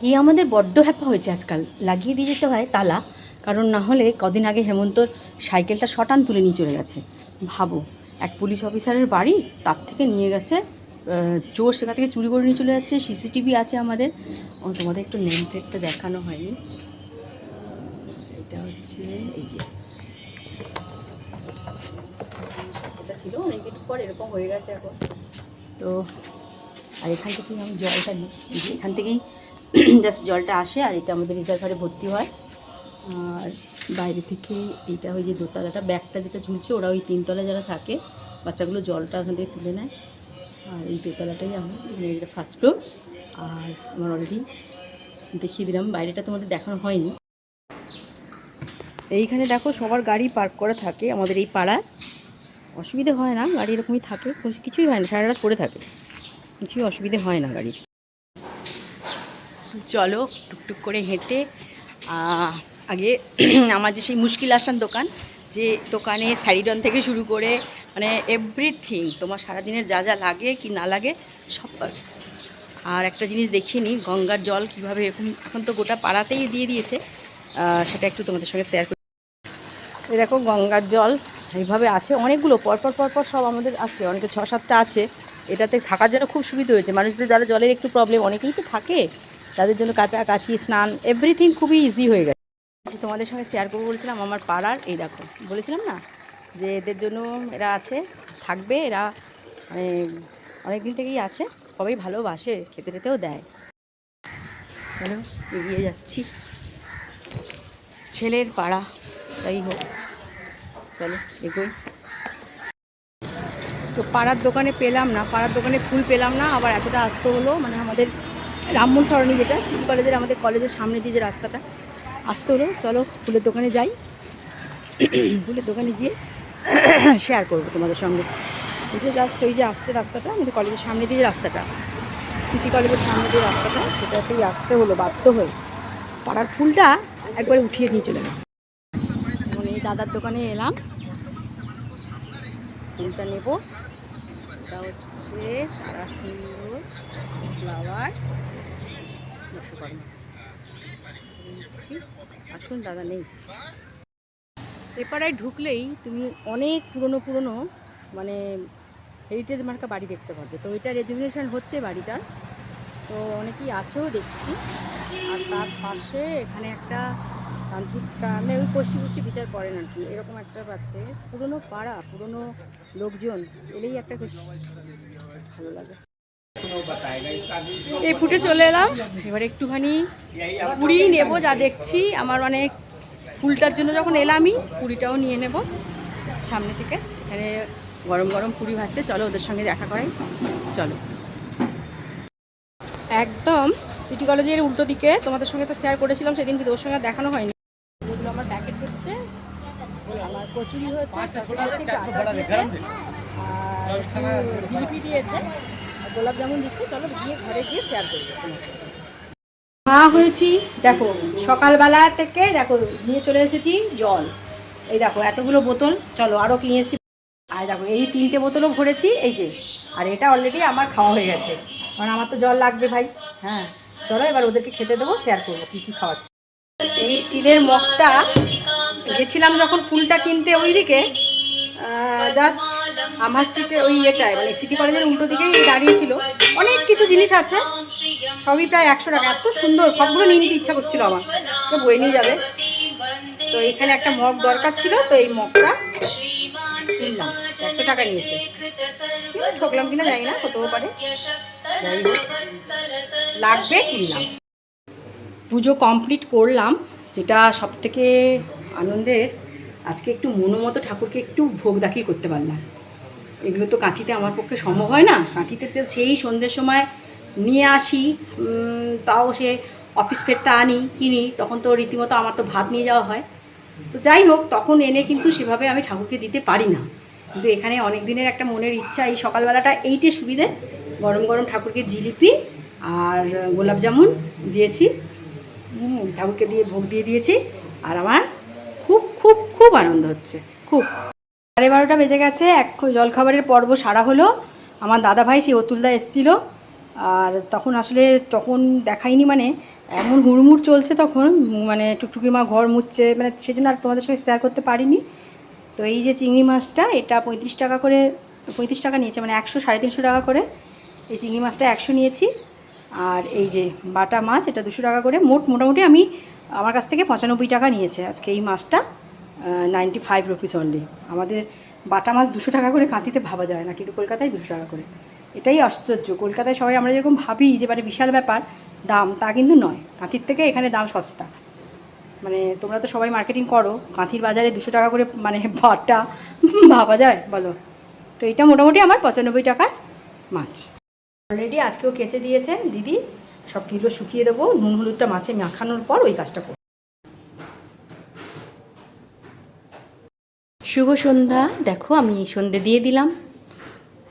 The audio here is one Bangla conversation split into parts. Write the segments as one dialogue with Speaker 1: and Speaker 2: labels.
Speaker 1: কি আমাদের বড্ড হ্যাপা হয়েছে আজকাল। লাগিয়ে দিয়ে যেতে হয় তালা, কারণ না হলে কদিন আগে হেমন্তর সাইকেলটা শটান তুলে নিয়ে চলে গেছে। ভাবো, এক পুলিশ অফিসারের বাড়ি, তার থেকে নিয়ে গেছে চোর সেখান থেকে চুরি করে নিয়ে চলে যাচ্ছে, সিসিটিভি আছে আমাদের। তোমাদের একটু নেম প্লেটটা দেখানো হয়নি। এটা হচ্ছে, এই যে। সেটা ছিল, অনেকদিন পর এরকম হয়ে গেছে এখন। তো, আর এখান থেকেই আমি জলটা নিই এখান থেকেই জাস্ট জলটা আসে আর এটা আমাদের রিজার্ভারে ভর্তি হয়। আর বাইরে থেকে এটা ওই যে দোতলাটা, ব্যাগটা যেটা ঝুলছে, ওরা ওই তিনতলায় যারা থাকে, বাচ্চাগুলো জলটা ওখান থেকে তুলে নেয়। আর এই দোতলাটাই আমার মানে এটা ফার্স্ট ফ্লোর আর আমার অলরেডি দেখিয়ে দিলাম, বাইরেটা তোমাদের দেখানো হয়নি। এইখানে দেখো সবার গাড়ি পার্ক করা থাকে আমাদের এই পাড়ায়। অসুবিধে হয় না, গাড়ি এরকমই থাকে কিছুই হয় না, সারা রাত পড়ে থাকে। কিছুই অসুবিধে হয় না গাড়ির। চলো টুকটুক করে হেঁটে আগে আমার যে সেই মুশকিল আসান দোকান, যে দোকানে স্যারিডন থেকে শুরু করে মানে এভরিথিং তোমার সারাদিনের যা যা লাগে কি না লাগে, সব আর একটা জিনিস দেখিয়ে নিই, গঙ্গার জল কীভাবে এরকম, এখন তো গোটা পাড়াতেই দিয়ে দিয়েছে সেটা একটু তোমাদের সঙ্গে শেয়ার করি। এই দেখো গঙ্গার জল এইভাবে আছে, অনেকগুলো, পরপর পরপর সব আমাদের আছে, অনেকে ছ সাতটা আছে, এটাতে থাকার জন্য খুব সুবিধা হয়েছে। মানুষদের যারা জলের একটু প্রবলেম অনেকেই তো থাকে। তাদের জন্য কাচাকাচি স্নান এভরিথিং খুবই ইজি হয়ে গেছে। তোমাদের সঙ্গে শেয়ার করব বলেছিলাম আমার পাড়ার, এই দেখো, বলেছিলাম না? যে এদের জন্য এরা আছে, থাকবে, এরা মানে অনেক দিন থেকেই আছে, সবাই ভালোবাসে, খেতে টেতেও দেয়। চলো এগিয়ে যাচ্ছি। ছেলের পাড়া তাই হোক, চলো এগোই। তো পাড়ার দোকানে পেলাম না, পাড়ার দোকানে ফুল পেলাম না, আবার এতটা আসতে হলো মানে আমাদের রামমোহন সরণি যেটা, সিটি কলেজের আমাদের কলেজের সামনে দিয়ে যে রাস্তাটা, আসতে হলো। চলো, ফুলের দোকানে যাই। ফুলের দোকানে গিয়ে শেয়ার করব তোমাদের সঙ্গে। যে জাস্ট ওই যে আসছে রাস্তাটা, আমাদের কলেজের সামনে দিয়ে রাস্তাটা। সিটি কলেজের সামনে দিয়ে রাস্তাটা, সেটাতেই আসতে হলো, বাধ্য হয়ে। পাড়ার ফুলটা একবারে উঠিয়ে নিয়ে চলে গেছে। মানে এই দাদার দোকানে এলাম। ফুলটা নেব। এটা হচ্ছে তারা ফ্লাওয়ার আসুন, দাদা নেই। এপাড়ায় ঢুকলেই তুমি অনেক পুরনো পুরনো মানে হেরিটেজ মার্কা বাড়ি দেখতে পাবে। তো এটা রেজুভিনেশন হচ্ছে বাড়িটার। তো অনেকেই আছেও দেখছি। আর তার পাশে এখানে একটা তান্ত্রিক মানে ওই গোষ্ঠী পুষ্টি বিচার করেন আর কি। এরকম একটা আছে। পুরনো পাড়া, পুরনো লোকজন, এলেই একটা ভালো লাগে। এই ফুটে চলে এলাম। এবার একটুখানি পুরি নেব যা দেখছি। আমার অনেক ফুলটার জন্য যখন এলামই পুরিটাও নিয়ে নেব সামনে থেকে। এখানে গরম গরম পুরি ভাজছে। চলো ওদের সঙ্গে দেখা করাই। চলো। একদম সিটি কলেজের উল্টো দিকে তোমাদের সঙ্গে তো শেয়ার করেছিলাম সেদিন কিন্তু ওর সঙ্গে দেখানো হয়নি। এগুলো আমার প্যাকেট হচ্ছে। আমার কচুরি হয়েছে আর জিলিপি দিয়েছে। গোলাপ জামুন দিচ্ছে, চলো গিয়ে ঘরে গিয়ে শেয়ার করব মা হয়েছি, দেখো, সকালবেলা থেকে, দেখো, নিয়ে চলে এসেছি জল। এই দেখো, এতগুলো বোতল, চলো আরও কিনে এসেছি। আর দেখো, এই তিনটে বোতলও ভরেছি, এই যে, আর এটা অলরেডি আমার খাওয়া হয়ে গেছে। কারণ আমার তো জল লাগবে ভাই হ্যাঁ। চলো এবার ওদেরকে খেতে দেবো শেয়ার করব কী কী খাওয়াচ্ছি। এই স্টিলের মগটা, গেছিলাম যখন ফুলটা কিনতে ওই দিকে জাস্ট আমার স্ট্রিটের ওই ইয়েটায় মানে সিটি কলেজের উল্টো দিকেই দাঁড়িয়েছিল অনেক কিছু জিনিস আছে, সবই প্রায় একশো টাকা, এত সুন্দর, সবগুলো নিয়ে নিতে ইচ্ছা করছিল আমার। তো বয়ে নিয়ে যাবে। তো এখানে একটা মগ দরকার ছিল, তো এই মগটা কিনলাম, একশো টাকা নিয়েছে। ঠকলাম কিনা জানি না, হতেও পারে। লাগবে, কিনলাম। পুজো কমপ্লিট করলাম, যেটা সব থেকে আনন্দের, আজকে একটু মনোমতো ঠাকুরকে একটু ভোগ দাখিল করতে পারলাম। এগুলো তো কাঁথিতে আমার পক্ষে সম্ভব হয় না। কাঁথিতে তো সেই সন্ধ্যের সময় নিয়ে আসি তাও সে অফিস ফেরতে আনি, কিনি, তখন তো রীতিমতো আমার তো ভাত নিয়ে যাওয়া হয়। তো যাই হোক, তখন এনে কিন্তু সেভাবে আমি ঠাকুরকে দিতে পারি না। কিন্তু এখানে অনেক দিনের একটা মনের ইচ্ছা, এই সকালবেলাটা এইটে সুবিধে। গরম গরম ঠাকুরকে জিলিপি আর গোলাপ জামুন দিয়েছি। ঠাকুরকে দিয়ে ভোগ দিয়ে দিয়েছি। আর আমার খুব খুব খুব আনন্দ হচ্ছে। খুব। সাড়ে বারোটা বেজে গেছে, এক জলখাবারের পর্ব সারা হলো। আমার দাদা ভাই, সেই অতুলদা এসেছিল। আর তখন আসলে তখন দেখাইনি মানে এমন হুড়মুড় চলছে তখন মানে টুকটুকি মা ঘর মুছছে মানে সেজন্য আর তোমাদের সঙ্গে শেয়ার করতে পারিনি। তো এই যে চিংড়ি মাছটা, এটা পঁয়ত্রিশ টাকা করে, পঁয়ত্রিশ টাকা নিয়েছে মানে একশো, সাড়ে তিনশো টাকা করে। এই চিংড়ি মাছটা একশো নিয়েছি। আর এই যে বাটা মাছ, এটা দুশো টাকা করে। মোট মোটামুটি আমি আমার কাছ থেকে পঁচানব্বই টাকা নিয়েছে আজকে এই মাছটা। নাইনটি ফাইভ রুপিস অনলি আমাদের বাটা মাছ দুশো টাকা করে কাঁতিতে ভাবা যায় না, কিন্তু কলকাতায় দুশো টাকা করে। এটাই আশ্চর্য। কলকাতায় সবাই আমরা যেরকম ভাবি যে মানে বিশাল ব্যাপার, দাম তা কিন্তু নয়। কাঁথির থেকে এখানে দাম সস্তা। মানে তোমরা তো সবাই মার্কেটিং করো, কাঁথির বাজারে দুশো টাকা করে মানে বাটা ভাবা যায়, বলো। তো এটা মোটামুটি আমার পঁচানব্বই টাকার মাছ। অলরেডি আজকেও কেচে দিয়েছে, দিদি। সব কিলো শুকিয়ে দেবো, নুন হলুদটা মাছে মাখানোর পর ওই কাজটা করব। শুভ সন্ধ্যা। দেখো, আমি সন্ধে দিয়ে দিলাম।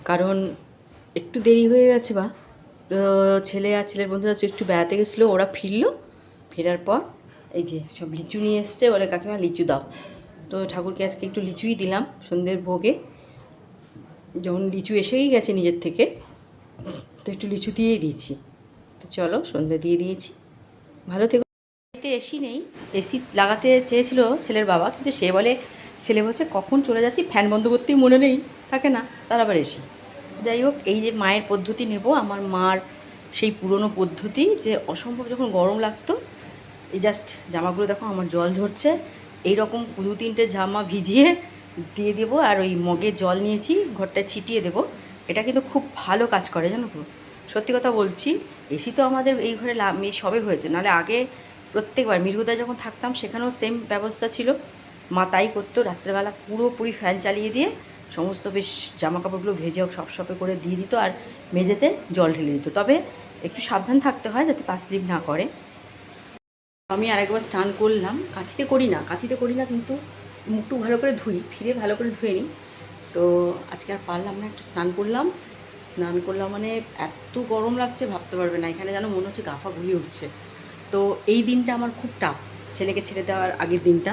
Speaker 1: কারণ একটু দেরি হয়ে গেছে বা। তো ছেলে আর ছেলের বন্ধুরা একটু বেড়াতে গেছিল, ওরা ফিরলো। ফেরার পর এই যে সব লিচু নিয়ে এসছে, বলে, কাকিমা, লিচু দাও। তো ঠাকুরকে আজকে একটু লিচুই দিলাম সন্ধ্যের ভোগে। যখন লিচু এসেই গেছে নিজের থেকে, তো একটু লিচু দিয়েই দিয়েছি। তো চলো, সন্ধ্যে দিয়ে দিয়েছি। ভালো থেকো। এসি নেই। এসি লাগাতে চেয়েছিল ছেলের বাবা, কিন্তু সে বলে ছেলে বলছে, কখন চলে যাচ্ছি? ফ্যান বন্ধ করতেই মনে নেই। থাকে না, তার আবার এসি। যাই হোক, এই যে মায়ের পদ্ধতি নেব, আমার মার সেই পুরনো পদ্ধতি যে অসম্ভব যখন গরম লাগতো, এই জাস্ট জামাগুলো দেখো আমার জল ঝরছে এই রকম দু তিনটে জামা ভিজিয়ে দিয়ে দেবো আর ওই মগে জল নিয়েছি ঘরটা ছিটিয়ে দেবো। এটা কিন্তু খুব ভালো কাজ করে, জানো তো? সত্যি কথা বলছি, এসি তো আমাদের এই ঘরে সবে হয়েছে। নাহলে আগে প্রত্যেকবার মিরগুদায় যখন থাকতাম, সেখানেও সেম ব্যবস্থা ছিল। মা তাই করতো, রাত্রেবেলা পুরোপুরি ফ্যান চালিয়ে দিয়ে সমস্ত বেশ জামা কাপড়গুলো ভেজে সব সপে করে দিয়ে দিত আর মেঝেতে জল ঢেলে দিত। তবে একটু সাবধান থাকতে হয় যাতে পা স্লিপ না করে। আমি আরেকবার স্নান করলাম। কাঁথিতে করি না, কাঁথিতে করি না কিন্তু মুখটু ভালো করে ধুই, ফিরে ভালো করে ধুয়ে নিই। তো আজকে আর পারলাম না, একটু স্নান করলাম। স্নান করলাম মানে এত গরম লাগছে, ভাবতে পারবে না। এখানে যেন মনে হচ্ছে গাফা ঘুরিয়ে উঠছে। তো এই দিনটা আমার খুব টাফ ছেলেকে ছেড়ে দেওয়ার আগের দিনটা।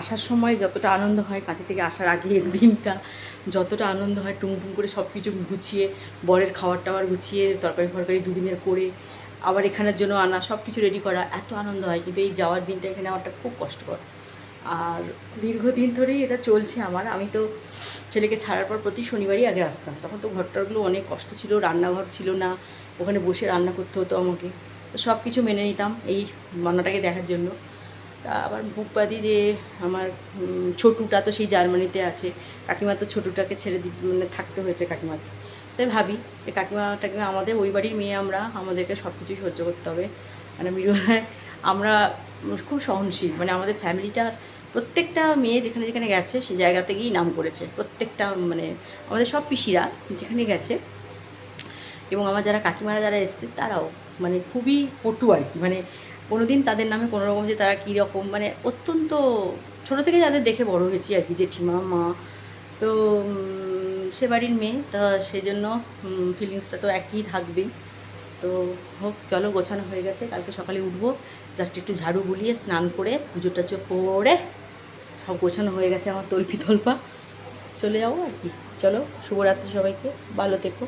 Speaker 1: আসার সময় যতটা আনন্দ হয় কাছে থেকে আসার আগের দিনটা, যতটা আনন্দ হয় টুমটুম করে সব কিছু গুছিয়ে, বরের খাবার টাবার গুছিয়ে, তরকারি ফরকারি দুদিনের করে, আবার এখানের জন্য আনা সব কিছু রেডি করা, এত আনন্দ হয়। কিন্তু এই যাওয়ার দিনটা এখানে আমারটা খুব কষ্টকর। আর দীর্ঘদিন ধরেই এটা চলছে আমার। আমি তো ছেলেকে ছাড়ার পর প্রতি শনিবারই আগে আসতাম। তখন তো ঘরটারগুলো অনেক কষ্ট ছিল, রান্নাঘর ছিল না। ওখানে বসে রান্না করতে হতো আমাকে। তো সব কিছু মেনে নিতাম এই রান্নাটাকে দেখার জন্য। তা আবার বুকবাদি যে আমার ছোটুটা তো সেই জার্মানিতে আছে, কাকিমা তো ছোটুটাকে ছেড়ে মানে থাকতে হয়েছে কাকিমাকে তাই ভাবি যে কাকিমা টাকিমা আমাদের, ওই বাড়ির মেয়ে আমরা, আমাদেরকে সব কিছুই সহ্য করতে হবে। মানে মিরুলায় আমরা খুব সহনশীল মানে আমাদের ফ্যামিলিটার প্রত্যেকটা মেয়ে যেখানে যেখানে গেছে সেই জায়গাতে গিয়েই নাম করেছে। প্রত্যেকটা মানে আমাদের সব পিসিরা যেখানে গেছে, এবং আমার যারা কাকিমারা যারা এসছে, তারাও মানে খুবই পটু আর কি। মানে কোনোদিন তাদের নামে কোনো রকম যে তারা কীরকম মানে অত্যন্ত ছোটো থেকে যাদের দেখে বড় হয়েছি আর কি, জেঠিমা, মা। তো সে বাড়ির মেয়ে, তা সেজন্য ফিলিংসটা তো একই থাকবেই। তো হোক, চলো গোছানো হয়ে গেছে, কালকে সকালে উঠবো। জাস্ট একটু ঝাড়ু বুলিয়ে স্নান করে পুজো টাজো করে সব গোছানো হয়ে গেছে আমার তল্পি তল্পা চলে যাব আর কি। চলো, শুভরাত্রি সবাইকে, ভালো থেকো।